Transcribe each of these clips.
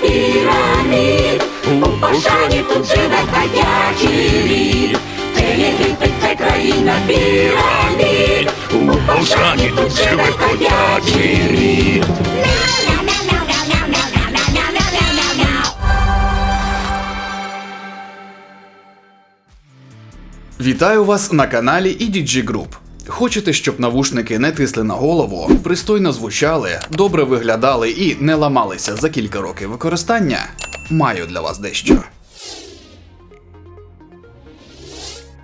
пірамід, у пошані тут живе ходячий рід. Це Єгипет, це країна пірамід, у пошані тут живе ходячий рід. Вітаю вас на каналі EDG Group. Хочете, щоб навушники не тисли на голову, пристойно звучали, добре виглядали і не ламалися за кілька років використання? Маю для вас дещо.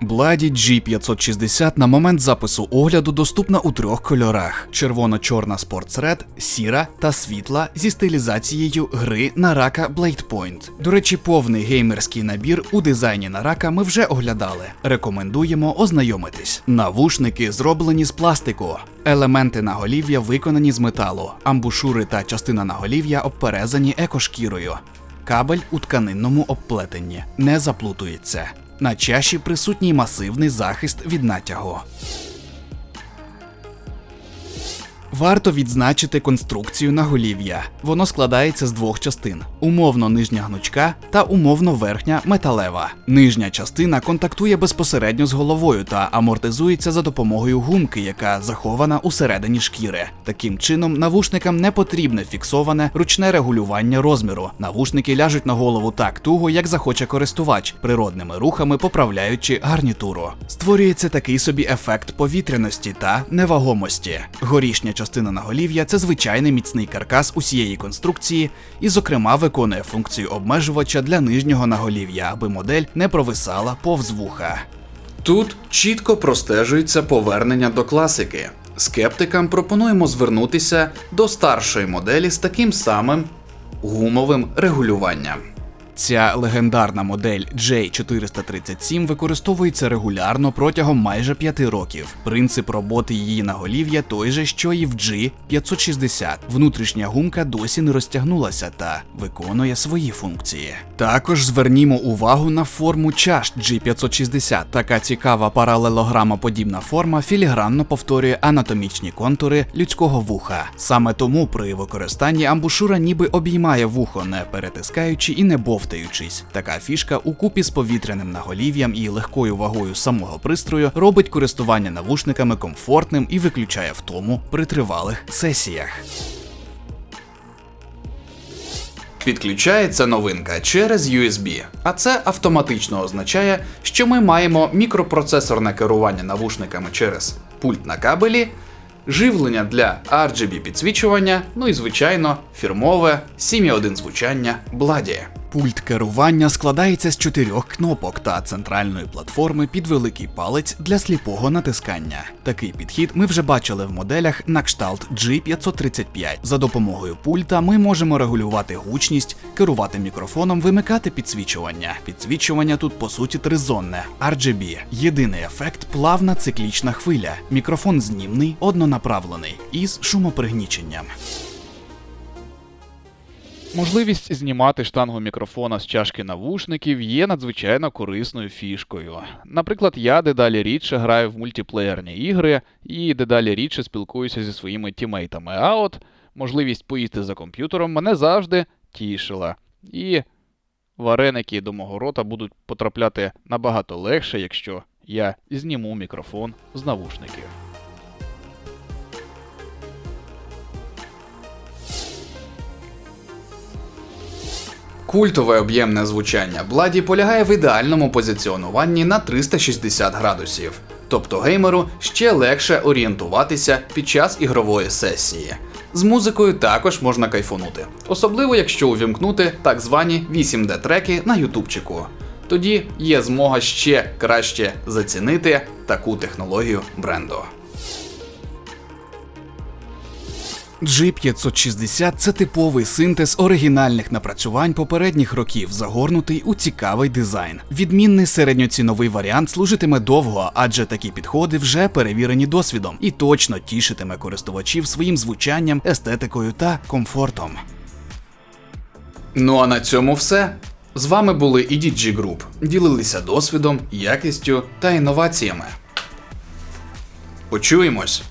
Бладі G560 на момент запису огляду доступна у трьох кольорах: червоно-чорна Red, сіра та світла зі стилізацією гри на рака Blade Point. До речі, повний геймерський набір у дизайні на рака ми вже оглядали. Рекомендуємо ознайомитись. Навушники зроблені з пластику. Елементи наголів'я виконані з металу, амбушури та частина наголів'я обперезані екошкірою. Кабель у тканинному обплетенні не заплутується. На чаші присутній масивний захист від натягу. Варто відзначити конструкцію наголів'я. Воно складається з двох частин: умовно нижня гнучка та умовно верхня металева. Нижня частина контактує безпосередньо з головою та амортизується за допомогою гумки, яка захована усередині шкіри. Таким чином, навушникам не потрібне фіксоване ручне регулювання розміру. Навушники ляжуть на голову так туго, як захоче користувач, природними рухами поправляючи гарнітуру. Створюється такий собі ефект повітряності та невагомості. Горішня частина наголів'я це звичайний міцний каркас усієї конструкції, і, зокрема, виконує функцію обмежувача для нижнього наголів'я, аби модель не провисала повз вуха. Тут чітко простежується повернення до класики. Скептикам пропонуємо звернутися до старшої моделі з таким самим гумовим регулюванням. Ця легендарна модель J437 використовується регулярно протягом майже 5 років. Принцип роботи її наголів'я той же, що і в G560. Внутрішня гумка досі не розтягнулася та виконує свої функції. Також звернімо увагу на форму чаш G560. Така цікава паралелограмоподібна форма філігранно повторює анатомічні контури людського вуха. Саме тому при використанні амбушура ніби обіймає вухо, не перетискаючи і не бовтаючись. Така фішка у купі з повітряним наголів'ям і легкою вагою самого пристрою робить користування навушниками комфортним і виключає втому при тривалих сесіях. Підключається новинка через USB, а це автоматично означає, що ми маємо мікропроцесорне керування навушниками через пульт на кабелі, живлення для RGB підсвічування, ну і звичайно фірмове 7.1 звучання Бладі. Пульт керування складається з чотирьох кнопок та центральної платформи під великий палець для сліпого натискання. Такий підхід ми вже бачили в моделях на кшталт G535. За допомогою пульта ми можемо регулювати гучність, керувати мікрофоном, вимикати підсвічування. Підсвічування тут по суті тризонне RGB. Єдиний ефект плавна циклічна хвиля. Мікрофон знімний, однонаправлений із шумопригніченням. Можливість знімати штангу мікрофона з чашки навушників є надзвичайно корисною фішкою. Наприклад, я дедалі рідше граю в мультиплеєрні ігри і дедалі рідше спілкуюся зі своїми тімейтами. А от можливість поїсти за комп'ютером мене завжди тішила. І вареники до мого рота будуть потрапляти набагато легше, якщо я зніму мікрофон з навушників. Культове об'ємне звучання Бладі полягає в ідеальному позиціонуванні на 360 градусів, тобто геймеру ще легше орієнтуватися під час ігрової сесії. З музикою також можна кайфунути, особливо якщо увімкнути так звані 8D треки на ютубчику. Тоді є змога ще краще зацінити таку технологію бренду. G560 це типовий синтез оригінальних напрацювань попередніх років, загорнутий у цікавий дизайн. Відмінний середньоціновий варіант служитиме довго, адже такі підходи вже перевірені досвідом і точно тішитиме користувачів своїм звучанням, естетикою та комфортом. Ну а на цьому все. З вами були EDG Group. Ділилися досвідом, якістю та інноваціями. Почуємось!